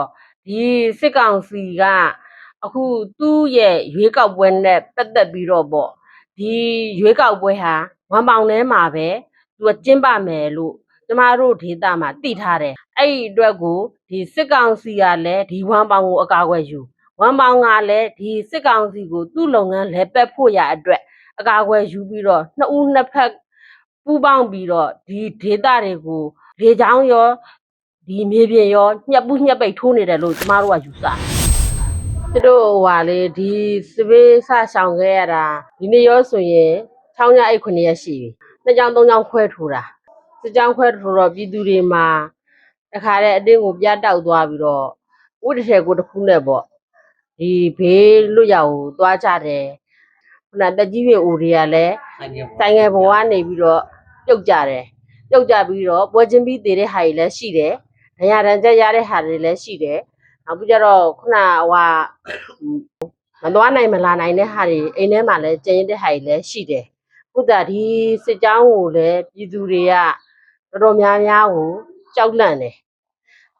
တော့ဒီစစ်ကောင်စီကအခုသူ့ရဲ့ရွေးကောက်ပွဲနဲ့ပတ်သက်ပြီးတော့ပေါ့ဒီရွေးကောက်ပွဲဟာဝမ်ပေါင်ထဲမှာပဲသူကကျင်းပမယ်လို့ကျမတို့ဒေသမှာသိထားတယ်အဲ့ဒီအတွက်ကိုဒီစစ်ကောင်စီကလည်းဒီဝမ်ပေါင်ကိုအကာအကွယ်ယူဝမ်ပေါင်ကလည်းဒီစစ်ကောင်စီကိုသူ့လုပ်ငန်းလဲပက်ဖို့ရအတွက်အကာအကွယ်ယူပြီးတော့နှစ်ဦးနှစ်ဖက်ပူးပေါင်းပြီးတော့ဒီဒေသတွေကိုလေချောင်းရော ဒီမြေပြင်ရောညှက်ပူးညှက်ပိတ်ထိုးနေတယ်လို့ကျမတို့ကယူဆတယ်။သူတို့ဟိုဟာလေဒီစပေးဆဆောင်ခဲ့ရတာဒီနေ့ရောဆိုရင်6ညအိတ်9ရက်ရှိပြီ။နှစ်ကြောင်သုံးကြောင်ခွဲထိုးတာ။စစ်ကြောင်ခွဲထိုးတော့ပြည်သူတွေမှာတခါတည်းအတင်းကိုပြတ်တောက်သွားပြီးတော့ဥတထဲကိုတစ်ခုနဲ့ပေါ့ဒီဘေးလွတ်ရောက်ကိုသွားကြတယ်။ခုနတက်ကြီးတွေအိုတွေကလည်းတိုင်ငယ်ဘဝကနေပြီးတော့ပြုတ်ကြတယ်ပြုတ်ကြပြီးတော့ပွဲချင်းပြီးသေးတဲ့ဟာတွေလည်းရှိတယ် ဒဏ်ရာဒဏ်ချက်ရတဲ့ဟာတွေလည်းရှိတယ်နောက်ပြီးကြတော့ခုနဟိုမသွားနိုင်မလာနိုင်တဲ့ဟာတွေအိမ်ထဲမှာလည်းကျင်းတဲ့ဟာတွေလည်းရှိတယ်ခုတဒီစစ်ကြောင်းကိုလည်းပြည်သူတွေကတော်တော်များများကိုကြောက်လန့်တယ်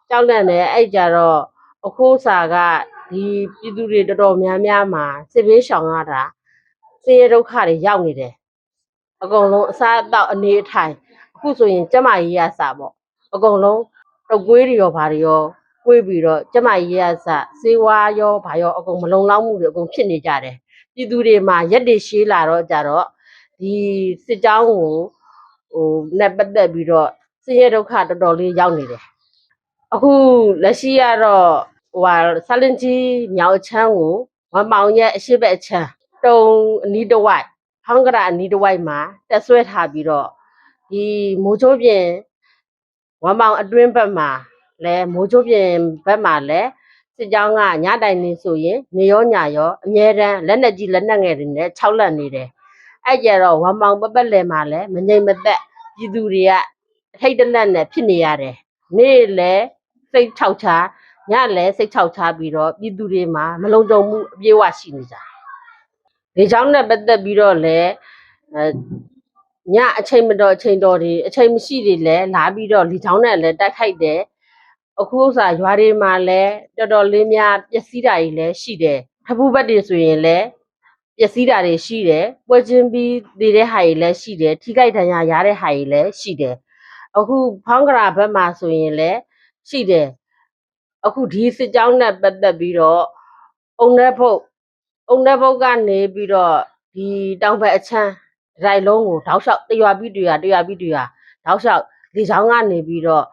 ကြောက်လန့်တယ်အဲ့ကြတော့အခုစာကဒီပြည်သူတွေတော်တော်များများမှာစစ်ဘေးရှောင်ရတာဆင်းရဲဒုက္ခတွေရောက်နေတယ်အကုန်လုံးအစားအသောက်အနေအထိုင်အခုဆိုရင်ကျမကြီးရစပေါ့အကုန်လုံး တုပ်ကွေးတွေရောဘာတွေရောကွေးပြီးတော့ကျမကြီးရစစေဝါရောဘာရောအကုန်မလုံလောက်မှုတွေအကုန်ဖြစ်နေကြတယ်ပြည်သူတွေမှာရက်တွေရှည်လာတော့ကြတော့ဒီစစ်ကြောင်းကိုဟိုနဲ့ပတ်သက်ပြီးတော့ဆင်းရဲဒုက္ခတော်တော်လေးရောက်နေတယ်အခုလက်ရှိကတော့ဟိုဟာဆလင်ကြီးမြောက်ချမ်းကိုဝမ်ပေါင်ရဲ့အရှိတ်အချမ်းတုံအနီးတစ်ဝိုက်ဟောင်းကရအနီးတစ်ဝိုက်မှာတက်ဆွဲထားပြီးတော့ဒီမိုးချိုးပြင် ဝမ်ပေါင်အတွင်းဘက်မှာလဲမိုးချိုးပြင်ဘက်မှာလဲစစ်ကြောင်းကညတိုင်နေဆိုရင်နေရောညရောအမြဲတမ်းလက်နဲ့ကြီးလက်နဲ့ငယ်တွေနဲ့၆လက်နေတယ်အဲ့ကြတော့ဝမ်ပေါင်ပပက်လဲမှာလဲမငြိမ်မသက်ပြည်သူတွေကထိတ်တလန့်နဲ့ဖြစ်နေရတယ်နေ့လဲစိတ်ထောက်ချာညလဲစိတ်ထောက်ချာပြီးတော့ပြည်သူတွေမှာမလုံခြုံမှုအပြည့်အဝရှိနေကြဒီကြောင့်နဲ့ပတ်သက်ပြီးတော့လဲ ည်းအဲညအချိန်မတော်အချိန်တော်တွေအချိန်မရှိတွေလည်းလာပြီးတော့လီချောင်းနဲ့လည်းတိုက်ခိုက်တယ်အခုဥစ္စာရွာတွေမှာလည်းတော်တော်လေးများပျက်စီးတာတွေလည်းရှိတယ်ထပူးဘက်တွေဆိုရင်လည်းပျက်စီးတာတွေရှိတယ်ပွဲချင်းပြီးတည်တဲ့ဟာတွေလည်းရှိတယ်ထိခိုက်ဒဏ်ရာရတဲ့ဟာတွေလည်းရှိတယ်အခုဖောင်းကရာဘက်မှာဆိုရင်လည်းရှိတယ်အခုဒီစစ်ကြောင်းနဲ့ပတ်သက်ပြီးတော့အုံတဲ့ဖုတ်အုံတဲ့ဘုတ်ကနေပြီးတော့ဒီတောင်ဘက်အချမ်း ဒရိုင်လုံးကိုတောက်လျှောက်တရွာပြီးတရွာတရွာပြီးတရွာတောက်လျှောက်လေချောင်းကနေပြီးတော့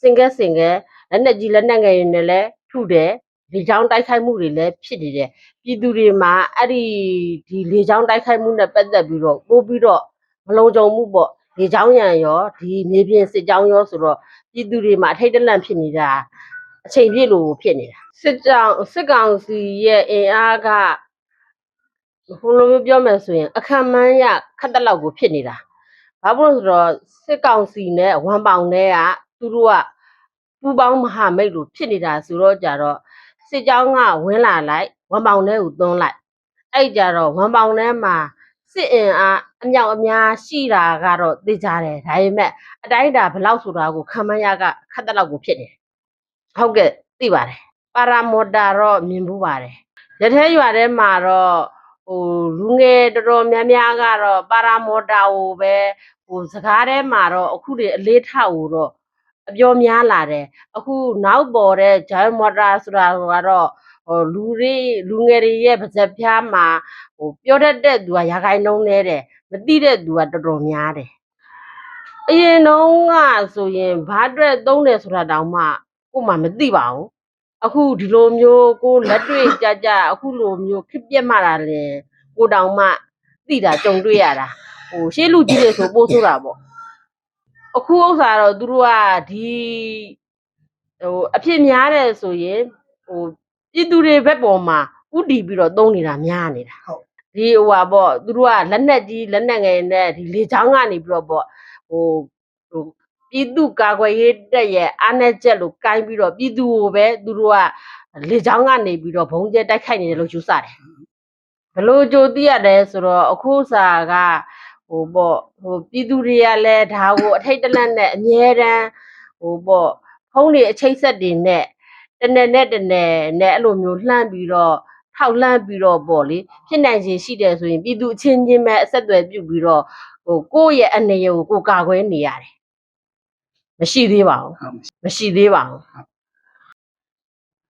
စင်ကဲစင်ကဲလက်နဲ့ကြီးလက်နဲ့ငယ်တွေနဲ့လည်းထုတယ်လေချောင်းတိုက်ခိုက်မှုတွေလည်းဖြစ်နေတယ်ပြည်သူတွေမှာအဲ့ဒီဒီလေချောင်းတိုက်ခိုက်မှုနဲ့ပတ်သက်ပြီးတော့ပို့ပြီးတော့မလုံခြုံမှုပေါ့လေချောင်းရံရောဒီမြေပြင်စစ်ကြောင်းရောဆိုတော့ပြည်သူတွေမှာအထိတ်တလန့်ဖြစ်နေတာအချိန်ပြည့်လို့ဖြစ်နေတာစစ်ကြောင်းစစ်ကောင်စီရဲ့အင်အားက ဟိုလိုမျိုးပြောမယ်ဆိုရင်အခက်မန်းရခက်တက်လောက်ကိုဖြစ်နေတာဘာဖြစ်လို့လဲဆိုတော့စစ်ကောင်စီနဲ့ဝမ်ပေါင်နဲ့ကသူတို့ကပူပေါင်းမဟာမိတ်လို့ဖြစ်နေတာဆိုတော့ကြတော့စစ်ကြောင်းကဝင်လာလိုက်ဝမ်ပေါင်နဲ့ကိုသွန်းလိုက်အဲ့ကြတော့ဝမ်ပေါင်ထဲမှာစစ်အင်အားအမြောက်အများရှိတာကတော့သိကြတယ်ဒါပေမဲ့အတိုင်းအတာဘယ်လောက်ဆိုတာကိုခံမန်းရကခက်တက်လောက်ကိုဖြစ်နေတယ်ဟုတ်ကဲ့သိပါတယ်ပါရာမော်တာတော့မြင်ဘူးပါတယ်ရထဲရွာထဲမှာတော့ ဟိုလူငယ်တော်တော်များများကတော့ပါရာမော်တာကိုပဲဟိုစကားထဲမှာတော့အခုတွေအလေးထားကိုတော့အပြောများလာတယ်အခုနောက်ပေါ်တဲ့ဂျိုင်းမော်တာဆိုတာကတော့ဟိုလူတွေလူငယ်တွေရဲ့ပါဇက်ပြားမှာဟိုပြောတတ်တဲ့သူကရာခိုင်နှုန်းနဲတယ်မသိတဲ့သူကတော်တော်များတယ်အရင်တုန်းကဆိုရင်ဘာအတွက်သုံးတယ်ဆိုတာတောင်မှကို့မှမသိပါဘူး အခုဒီလိုမျိုးကိုလက်တွေ့ကြကြအခုလိုမျိုးခစ်ပြက်မှတာလေကိုတောင်မှသိတာကြုံတွေ့ရတာဟိုရှေးလူကြီးတွေဆိုပို့ဆိုတာပေါ့အခုဥစ္စာတော့သူတို့ကဒီဟိုအဖြစ်များတယ်ဆိုရင်ဟိုပြည်သူတွေဘက်ပေါ်မှာဥတီပြီးတော့သုံးနေတာများနေတာဟုတ်ဒီဟိုဟာပေါ့သူတို့ကလက်နက်ကြီးလက်နက်ငယ်နဲ့ဒီလေချောင်းကနေပြီးတော့ပေါ့ဟိုဟို ပြည်သူကာကွယ်ရေးတက်ရဲ့အားနဲ့ချက်လို့ကိုင်းပြီးတော့ပြည်သူကိုပဲသူတို့ကလေချောင်းကနေပြီးတော့ဘုံကျဲတိုက်ခိုက်နေတယ်လို့ယူဆတယ်ဘလို့ကြိုသိရတယ်ဆိုတော့အခုစာကဟိုပေါ့ဟိုပြည်သူတွေကလည်းဒါကိုအထိတ်တလန့်နဲ့အမြဲတမ်းဟိုပေါ့ဖုံးတွေအချိတ်ဆက်တွေနဲ့တနယ်နဲ့တနယ်နဲ့အဲ့လိုမျိုးလှမ်းပြီးတော့ထောက်လှမ်းပြီးတော့ပေါ့လေဖြစ်နိုင်ခြင်းရှိတယ်ဆိုရင်ပြည်သူအချင်းချင်းပဲအဆက်အသွယ်ပြုပြီးတော့ဟိုကိုယ့်ရဲ့အနေရကိုကိုယ်ကာကွယ်နေရတယ် မရှိသေးပါဘူးဟုတ်မရှိသေးပါဘူး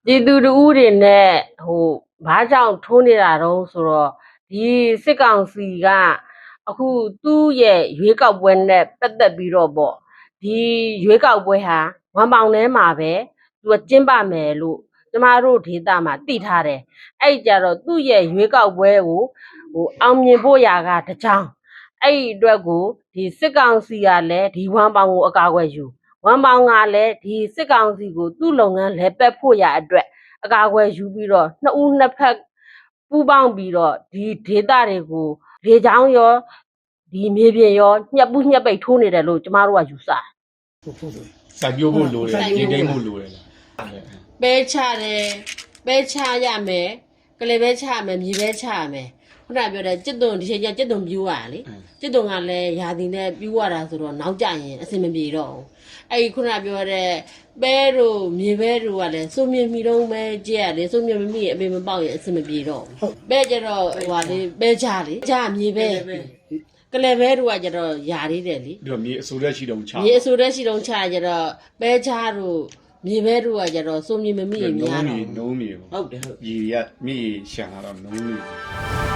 ပြည်သူတူတွေနဲ့ဟိုဘာကြောင့်ထိုးနေတာတုံးဆိုတော့ဒီစစ်ကောင်စီကအခုသူ့ရဲ့ရွေးကောက်ပွဲနဲ့ပတ်သက်ပြီးတော့ပေါ့ဒီရွေးကောက်ပွဲဟာဝမ်ပေါင်ထဲမှာပဲသူကကျင်းပမယ်လို့ကျမတို့ဒေသမှာသိထားတယ်အဲ့ကြတော့သူ့ရဲ့ရွေးကောက်ပွဲကိုဟိုအောင်မြင်ဖို့ရာကတကြောင် အဲ့ဒီအတွက်ကိုဒီစစ်ကောင်စီကလည်းဒီဝမ်ပေါင်ကိုအကာအကွယ်ယူဝမ်မောင်ကလည်းဒီစစ်ကောင်စီကိုသူ့လုပ်ငန်းလဲပက်ဖို့ရအတွက်အကာအကွယ်ယူပြီးတော့နှစ်ဦးနှစ်ဖက်ပူးပေါင်းပြီးတော့ဒီဒေတာတွေကိုလေချောင်းရောဒီမြေပြင်ရောညှက်ပူးညှက်ပိတ်ထိုးနေတယ်လို့ကျမတို့ကယူဆတယ်ဟုတ်ဟုတ်တယ်စိုက်ပျိုးဖို့လိုတယ်စိုက်ပျိုးဒီဖို့တိုင်းဖို့လိုတယ်လားပဲချတယ်ပဲချရမယ်ကလေးပဲချရမယ်မြေပဲချရမယ် ခုနကပြောတဲ့စစ်တုံဒီချိန်ကျစစ်တုံပြူးရတာလေစစ်တုံကလည်းယာတီနဲ့ပြူရတာဆိုတော့နောက်ကျရင်အဆင်မပြေတော့ဘူးအဲ့ဒီခုနပြောတဲ့ပဲတို့မြေပဲတို့ကလည်းစုံမြင်မိတော့ပဲကြည့်ရတယ်စုံမြင်မမိရင်အပေမပေါက်ရင်အဆင်မပြေတော့ဘူးပဲကြတော့ဟိုဟာလေပဲချလေချမြေပဲကလေးပဲတို့ကကြတော့ယာသေးတယ်လေပြီးတော့မြေအစိုးရရှိတုံချမြေအစိုးတဲ့ရှိတုံးချကြတော့ပဲချတို့မြေပဲတို့ကကြတော့စုံမြင်မမိရင်များနှုံးတော့မြေနှုံးမြေပေါ့ဟုတ်တယ်ဟုတ်မြေကမြေရှာတော့နှုံးမြေ